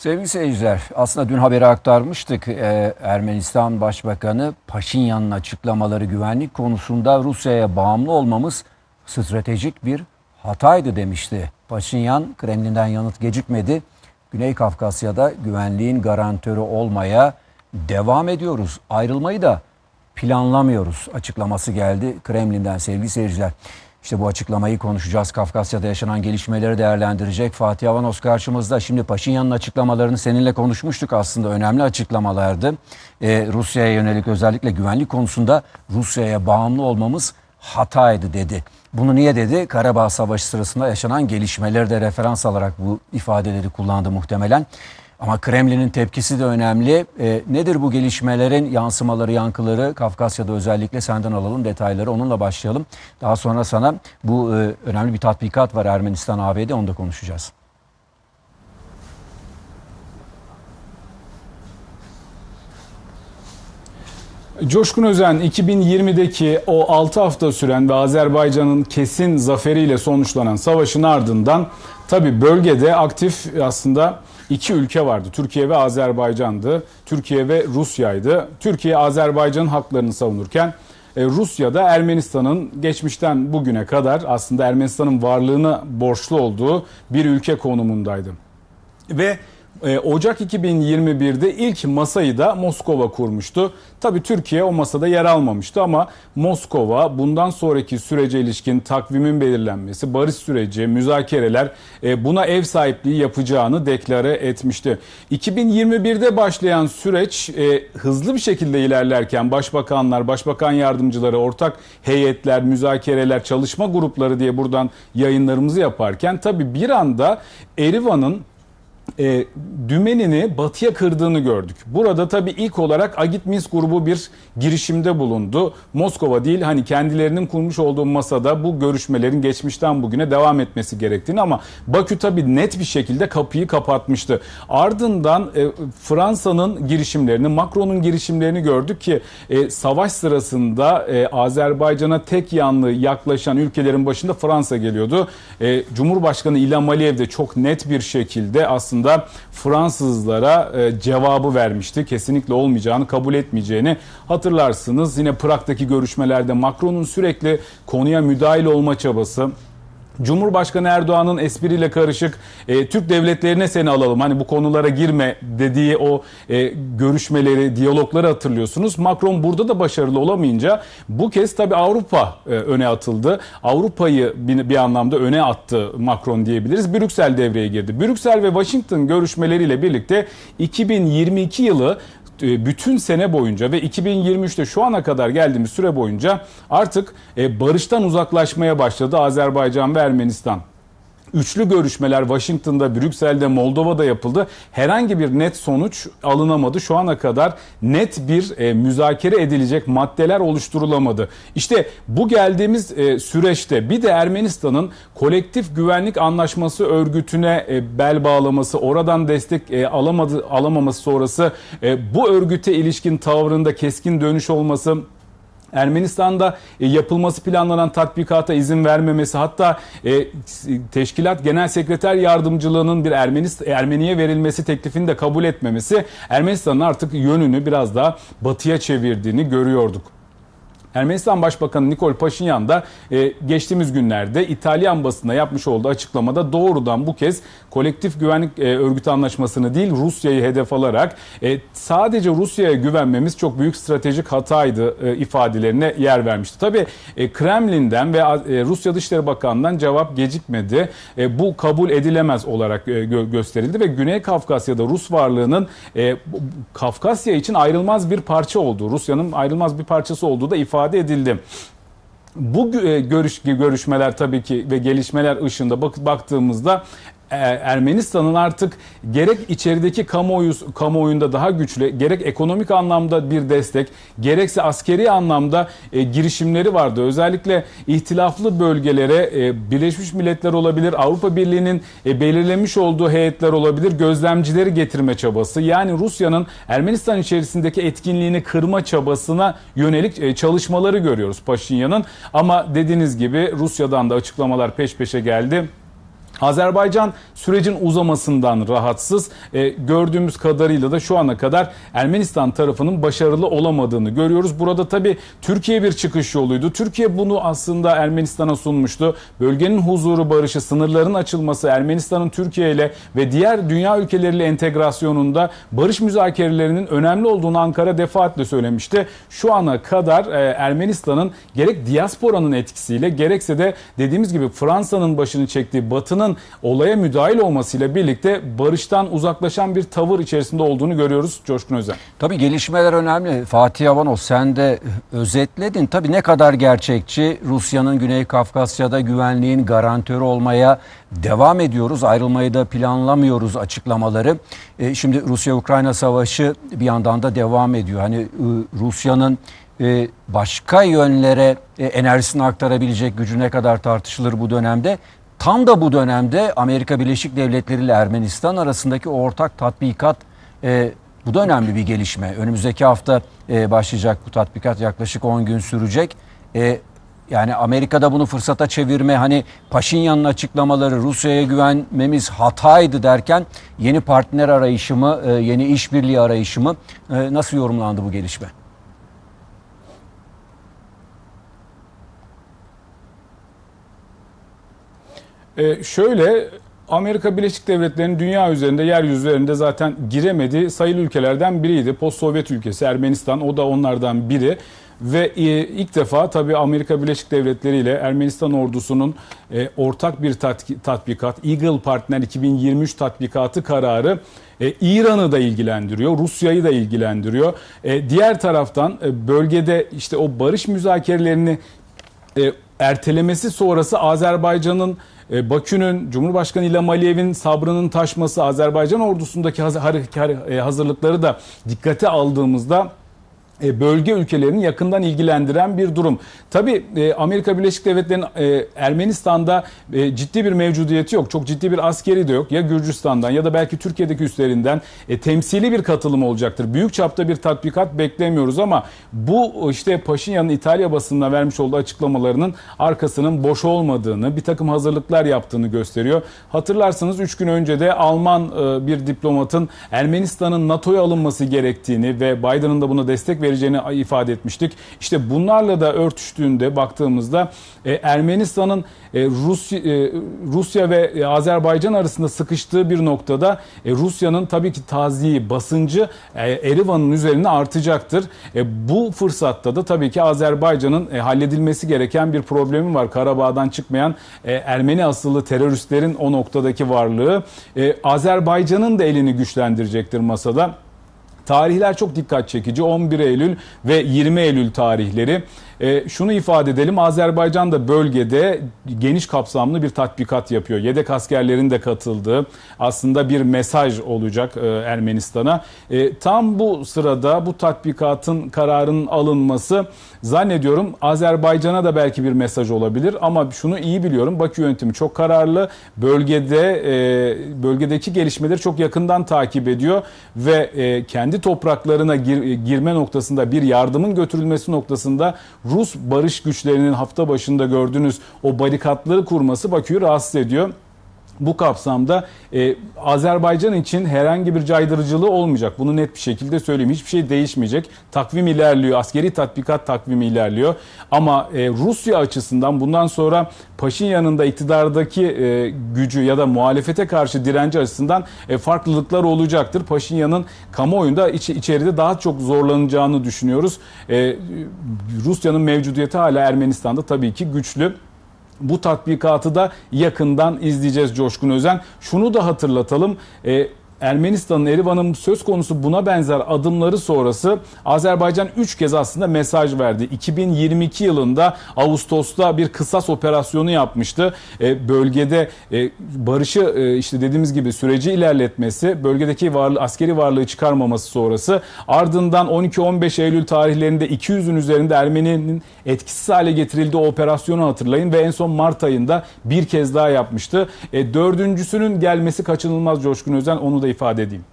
Sevgili seyirciler, aslında dün haberi aktarmıştık. Ee, Ermenistan Başbakanı Paşinyan'ın açıklamaları güvenlik konusunda Rusya'ya bağımlı olmamız stratejik bir hataydı demişti. Paşinyan, Kremlin'den yanıt gecikmedi. Güney Kafkasya'da güvenliğin garantörü olmaya devam ediyoruz. Ayrılmayı da planlamıyoruz açıklaması geldi Kremlin'den sevgili seyirciler. İşte bu açıklamayı konuşacağız. Kafkasya'da yaşanan gelişmeleri değerlendirecek Fatih Avanos karşımızda. Şimdi Paşinyan'ın açıklamalarını seninle konuşmuştuk aslında. Önemli açıklamalardı. Ee, Rusya'ya yönelik özellikle güvenlik konusunda Rusya'ya bağımlı olmamız hataydı dedi. Bunu niye dedi? Karabağ Savaşı sırasında yaşanan gelişmeleri de referans alarak bu ifadeleri kullandı muhtemelen. Ama Kremlin'in tepkisi de önemli. E, nedir bu gelişmelerin yansımaları, yankıları Kafkasya'da özellikle senden alalım detayları. Onunla başlayalım. Daha sonra sana bu e, önemli bir tatbikat var Ermenistan ABD onu da konuşacağız. Coşkun Özen 2020'deki o 6 hafta süren ve Azerbaycan'ın kesin zaferiyle sonuçlanan savaşın ardından tabi bölgede aktif aslında iki ülke vardı. Türkiye ve Azerbaycan'dı. Türkiye ve Rusya'ydı. Türkiye Azerbaycan'ın haklarını savunurken e, Rusya da Ermenistan'ın geçmişten bugüne kadar aslında Ermenistan'ın varlığına borçlu olduğu bir ülke konumundaydı. Ve e, Ocak 2021'de ilk masayı da Moskova kurmuştu. Tabii Türkiye o masada yer almamıştı ama Moskova bundan sonraki sürece ilişkin takvimin belirlenmesi, barış süreci, müzakereler e, buna ev sahipliği yapacağını deklare etmişti. 2021'de başlayan süreç e, hızlı bir şekilde ilerlerken başbakanlar, başbakan yardımcıları, ortak heyetler, müzakereler, çalışma grupları diye buradan yayınlarımızı yaparken tabii bir anda Erivan'ın e, dümenini batıya kırdığını gördük. Burada tabii ilk olarak Agit Minsk grubu bir girişimde bulundu. Moskova değil hani kendilerinin kurmuş olduğu masada bu görüşmelerin geçmişten bugüne devam etmesi gerektiğini ama Bakü tabii net bir şekilde kapıyı kapatmıştı. Ardından e, Fransa'nın girişimlerini, Macron'un girişimlerini gördük ki e, savaş sırasında e, Azerbaycan'a tek yanlı yaklaşan ülkelerin başında Fransa geliyordu. E, Cumhurbaşkanı İlham Aliyev de çok net bir şekilde aslında Fransızlara e, cevabı vermişti. Kesinlikle olmayacağını, kabul etmeyeceğini hatırlarsınız. Yine Prag'daki görüşmelerde Macron'un sürekli konuya müdahil olma çabası, Cumhurbaşkanı Erdoğan'ın espriyle karışık e, Türk devletlerine seni alalım hani bu konulara girme dediği o e, görüşmeleri, diyalogları hatırlıyorsunuz. Macron burada da başarılı olamayınca bu kez tabii Avrupa e, öne atıldı. Avrupa'yı bir, bir anlamda öne attı Macron diyebiliriz. Brüksel devreye girdi. Brüksel ve Washington görüşmeleriyle birlikte 2022 yılı bütün sene boyunca ve 2023'te şu ana kadar geldiğimiz süre boyunca artık e, barıştan uzaklaşmaya başladı Azerbaycan ve Ermenistan. Üçlü görüşmeler Washington'da, Brüksel'de, Moldova'da yapıldı. Herhangi bir net sonuç alınamadı. Şu ana kadar net bir e, müzakere edilecek maddeler oluşturulamadı. İşte bu geldiğimiz e, süreçte bir de Ermenistan'ın kolektif güvenlik anlaşması örgütüne e, bel bağlaması, oradan destek e, alamadı alamaması sonrası e, bu örgüte ilişkin tavrında keskin dönüş olması Ermenistan'da e, yapılması planlanan tatbikata izin vermemesi hatta e, teşkilat genel sekreter yardımcılığının bir Ermenist Ermeniye verilmesi teklifini de kabul etmemesi Ermenistan'ın artık yönünü biraz daha batıya çevirdiğini görüyorduk. Ermenistan Başbakanı Nikol Paşinyan da e, geçtiğimiz günlerde İtalyan basında yapmış olduğu açıklamada doğrudan bu kez kolektif güvenlik e, örgütü anlaşmasını değil Rusya'yı hedef alarak e, sadece Rusya'ya güvenmemiz çok büyük stratejik hataydı ifadelerine yer vermişti. Tabii Kremlin'den ve Rusya Dışişleri Bakanı'ndan cevap gecikmedi. Bu kabul edilemez olarak gö- gösterildi ve Güney Kafkasya'da Rus varlığının Kafkasya için ayrılmaz bir parça olduğu, Rusya'nın ayrılmaz bir parçası olduğu da ifade ifade edildi. Bu e, görüş görüşmeler tabii ki ve gelişmeler ışığında bak, baktığımızda Ermenistan'ın artık gerek içerideki kamuoyu kamuoyunda daha güçlü, gerek ekonomik anlamda bir destek, gerekse askeri anlamda e, girişimleri vardı. Özellikle ihtilaflı bölgelere e, Birleşmiş Milletler olabilir, Avrupa Birliği'nin e, belirlemiş olduğu heyetler olabilir, gözlemcileri getirme çabası. Yani Rusya'nın Ermenistan içerisindeki etkinliğini kırma çabasına yönelik e, çalışmaları görüyoruz Paşinyan'ın. Ama dediğiniz gibi Rusya'dan da açıklamalar peş peşe geldi. Azerbaycan sürecin uzamasından rahatsız. E, gördüğümüz kadarıyla da şu ana kadar Ermenistan tarafının başarılı olamadığını görüyoruz. Burada tabii Türkiye bir çıkış yoluydu. Türkiye bunu aslında Ermenistan'a sunmuştu. Bölgenin huzuru, barışı, sınırların açılması, Ermenistan'ın Türkiye ile ve diğer dünya ülkeleriyle entegrasyonunda barış müzakerelerinin önemli olduğunu Ankara defaatle söylemişti. Şu ana kadar e, Ermenistan'ın gerek diasporanın etkisiyle gerekse de dediğimiz gibi Fransa'nın başını çektiği Batı'nın olaya müdahil olmasıyla birlikte barıştan uzaklaşan bir tavır içerisinde olduğunu görüyoruz Coşkun Özen. Tabii gelişmeler önemli. Fatih Havanov sen de özetledin. Tabii ne kadar gerçekçi Rusya'nın Güney Kafkasya'da güvenliğin garantörü olmaya devam ediyoruz. Ayrılmayı da planlamıyoruz açıklamaları. E, şimdi Rusya-Ukrayna savaşı bir yandan da devam ediyor. Hani Rusya'nın e, başka yönlere e, enerjisini aktarabilecek gücü ne kadar tartışılır bu dönemde. Tam da bu dönemde Amerika Birleşik Devletleri ile Ermenistan arasındaki ortak tatbikat e, bu da önemli bir gelişme. Önümüzdeki hafta e, başlayacak bu tatbikat yaklaşık 10 gün sürecek. E, yani Amerika'da bunu fırsata çevirme hani Paşinyan'ın açıklamaları Rusya'ya güvenmemiz hataydı derken yeni partner arayışı mı, e, yeni işbirliği arayışı mı e, nasıl yorumlandı bu gelişme? Ee, şöyle Amerika Birleşik Devletleri'nin dünya üzerinde, yeryüzlerinde zaten giremediği sayılı ülkelerden biriydi. Post-Sovyet ülkesi Ermenistan, o da onlardan biri. Ve e, ilk defa tabii Amerika Birleşik Devletleri ile Ermenistan ordusunun e, ortak bir tatbikat, Eagle Partner 2023 tatbikatı kararı e, İran'ı da ilgilendiriyor, Rusya'yı da ilgilendiriyor. E, diğer taraftan e, bölgede işte o barış müzakerelerini e, ertelemesi sonrası Azerbaycan'ın e, Bakü'nün Cumhurbaşkanı İlham Aliyev'in sabrının taşması Azerbaycan ordusundaki e, hazırlıkları da dikkate aldığımızda bölge ülkelerini yakından ilgilendiren bir durum. Tabii e, Amerika Birleşik Devletleri'nin e, Ermenistan'da e, ciddi bir mevcudiyeti yok. Çok ciddi bir askeri de yok. Ya Gürcistan'dan ya da belki Türkiye'deki üslerinden e, temsili bir katılım olacaktır. Büyük çapta bir tatbikat beklemiyoruz ama bu işte Paşinyan'ın İtalya basınına vermiş olduğu açıklamalarının arkasının boş olmadığını, bir takım hazırlıklar yaptığını gösteriyor. Hatırlarsanız 3 gün önce de Alman e, bir diplomatın Ermenistan'ın NATO'ya alınması gerektiğini ve Biden'ın da buna destek vereceğini ifade etmiştik. İşte bunlarla da örtüştüğünde baktığımızda e, Ermenistan'ın e, Rusya, e, Rusya ve e, Azerbaycan arasında sıkıştığı bir noktada e, Rusya'nın tabii ki taziyi, basıncı e, Erivan'ın üzerine artacaktır. E, bu fırsatta da tabii ki Azerbaycan'ın e, halledilmesi gereken bir problemi var. Karabağ'dan çıkmayan e, Ermeni asıllı teröristlerin o noktadaki varlığı e, Azerbaycan'ın da elini güçlendirecektir masada. Tarihler çok dikkat çekici. 11 Eylül ve 20 Eylül tarihleri. E, şunu ifade edelim. Azerbaycan da bölgede geniş kapsamlı bir tatbikat yapıyor. Yedek askerlerin de katıldığı aslında bir mesaj olacak e, Ermenistan'a. E, tam bu sırada bu tatbikatın kararının alınması zannediyorum Azerbaycan'a da belki bir mesaj olabilir ama şunu iyi biliyorum. Bakü yönetimi çok kararlı. Bölgede e, bölgedeki gelişmeleri çok yakından takip ediyor ve e, kendi topraklarına gir- girme noktasında bir yardımın götürülmesi noktasında Rus barış güçlerinin hafta başında gördüğünüz o barikatları kurması Bakü'yü rahatsız ediyor. Bu kapsamda e, Azerbaycan için herhangi bir caydırıcılığı olmayacak. Bunu net bir şekilde söyleyeyim. Hiçbir şey değişmeyecek. Takvim ilerliyor. Askeri tatbikat takvimi ilerliyor. Ama e, Rusya açısından bundan sonra Paşinyan'ın da iktidardaki e, gücü ya da muhalefete karşı direnci açısından e, farklılıklar olacaktır. Paşinyan'ın kamuoyunda iç, içeride daha çok zorlanacağını düşünüyoruz. E, Rusya'nın mevcudiyeti hala Ermenistan'da tabii ki güçlü. Bu tatbikatı da yakından izleyeceğiz Coşkun Özen. Şunu da hatırlatalım. E, Ermenistan'ın Erivan'ın söz konusu buna benzer adımları sonrası Azerbaycan 3 kez aslında mesaj verdi. 2022 yılında Ağustos'ta bir kısas operasyonu yapmıştı. E, bölgede e, barışı e, işte dediğimiz gibi süreci ilerletmesi, bölgedeki varlığı, askeri varlığı çıkarmaması sonrası ardından 12-15 Eylül tarihlerinde 200'ün üzerinde Ermeni'nin etkisiz hale getirildiği operasyonu hatırlayın ve en son Mart ayında bir kez daha yapmıştı. Dördüncüsünün gelmesi kaçınılmaz Coşkun Özen onu da ifade edeyim.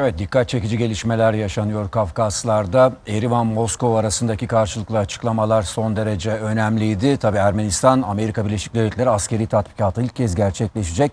Evet dikkat çekici gelişmeler yaşanıyor Kafkaslar'da. Erivan Moskova arasındaki karşılıklı açıklamalar son derece önemliydi. Tabi Ermenistan Amerika Birleşik Devletleri askeri tatbikatı ilk kez gerçekleşecek.